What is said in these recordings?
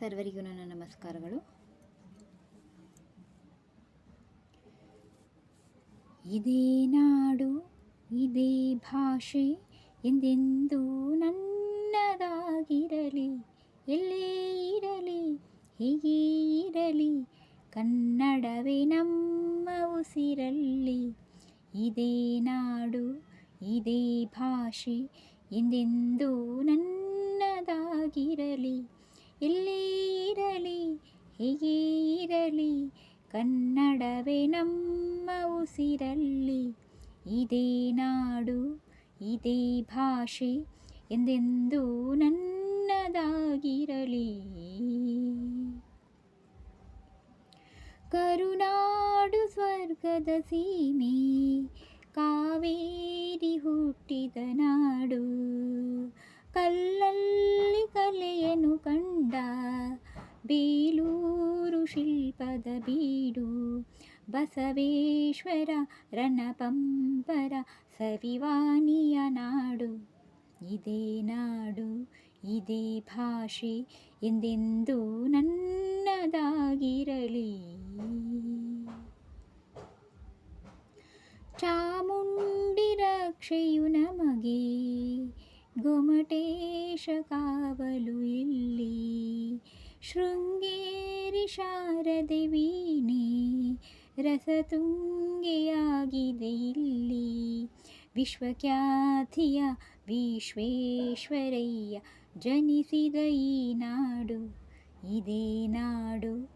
ಸರ್ವರಿಗೂ ನನ್ನ ನಮಸ್ಕಾರಗಳು. ಇದೇ ನಾಡು, ಇದೇ ಭಾಷೆ, ಎಂದೆಂದೂ ನನ್ನದಾಗಿರಲಿ, ಎಲ್ಲೇ ಇರಲಿ, ಹೀಗೆ ಇರಲಿ, ಕನ್ನಡವೇ ನಮ್ಮ ಉಸಿರಲ್ಲಿ. ಇದೇ ನಾಡು, ಇದೇ ಭಾಷೆ, ಎಂದೆಂದೂ ನನ್ನದಾಗಿರಲಿ ಎಲ್ಲೇ ಇರಲಿ, ಹೇಗೆ ಇರಲಿ, ಕನ್ನಡವೇ ನಮ್ಮ ಉಸಿರಲ್ಲಿ. ಇದೇ ನಾಡು, ಇದೇ ಭಾಷೆ, ಎಂದೆಂದೂ ನನ್ನದಾಗಿರಲಿ. ಕರುನಾಡು ಸ್ವರ್ಗದ ಸೀಮೆ, ಕಾವೇರಿ ಹುಟ್ಟಿದ ನಾಡು. ಕಲ್ಲಲ್ಲಿ ಕಲೆಯನ್ನು ಕಂಡ ಬೇಲೂರು ಶಿಲ್ಪದ ಬೀಡು. ಬಸವೇಶ್ವರ ರಣಪಂಪರ ಸವಿವಾನಿಯ ನಾಡು. ಇದೇ ನಾಡು, ಇದೇ ಭಾಷೆ, ಎಂದೆಂದೂ ನನ್ನದಾಗಿರಲಿ. ಚಾಮುಂಡಿ ರಕ್ಷೆಯು ನಮಗೆ ಗೊಮಟೇಶ ಕಾವಲು ಇಲ್ಲಿ. ಶೃಂಗೇರಿ ಶಾರದೆ ವೀಣೆ, ರಸತುಂಗಿಯಾಗಿದೆ ಇಲ್ಲಿ. ವಿಶ್ವಖ್ಯಾತಿಯ ವಿಶ್ವೇಶ್ವರಯ್ಯ ಜನಿಸಿದ ಈ ನಾಡು, ಇದೇ ನಾಡು,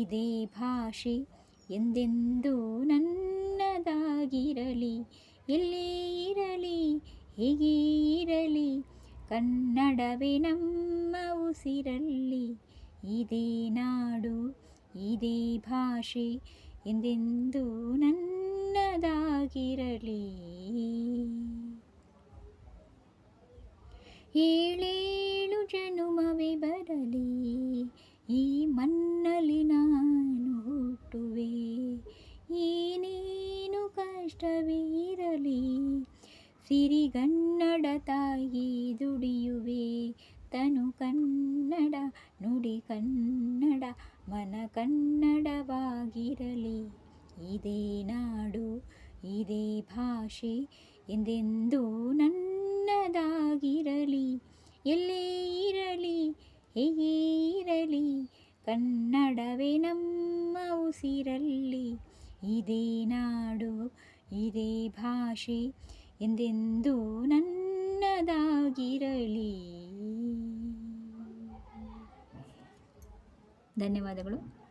ಇದೇ ಭಾಷೆ, ಎಂದೆಂದೂ ನನ್ನದಾಗಿರಲಿ, ಎಲ್ಲೇ ಇರಲಿ ಹೇಗೆ ಇರಲಿ ಕನ್ನಡವೇ ನಮ್ಮ ಉಸಿರಲ್ಲಿ. ಇದೇ ನಾಡು ಇದೇ ಭಾಷೆ ಎಂದೆಂದೂ ನನ್ನದಾಗಿರಲಿ. ಸಿರಿಗನ್ನಡ ತಾಯಿ ದುಡಿಯುವೆ. ತನು ಕನ್ನಡ, ನುಡಿ ಕನ್ನಡ, ಮನ ಕನ್ನಡವಾಗಿರಲಿ. ಇದೇ ನಾಡು, ಇದೇ ಭಾಷೆ, ಎಂದೆಂದೂ ನನ್ನದಾಗಿರಲಿ. ಎಲ್ಲೇ ಇರಲಿ, ಹೇಗೆ ಇರಲಿ, ಕನ್ನಡವೇ ನಮ್ಮ ಉಸಿರಲ್ಲಿ. ಇದೇ ನಾಡು, ಇದೇ ಭಾಷೆ ಎಂದೆಂದೂ ನನ್ನದಾಗಿರಲಿ. ಧನ್ಯವಾದಗಳು.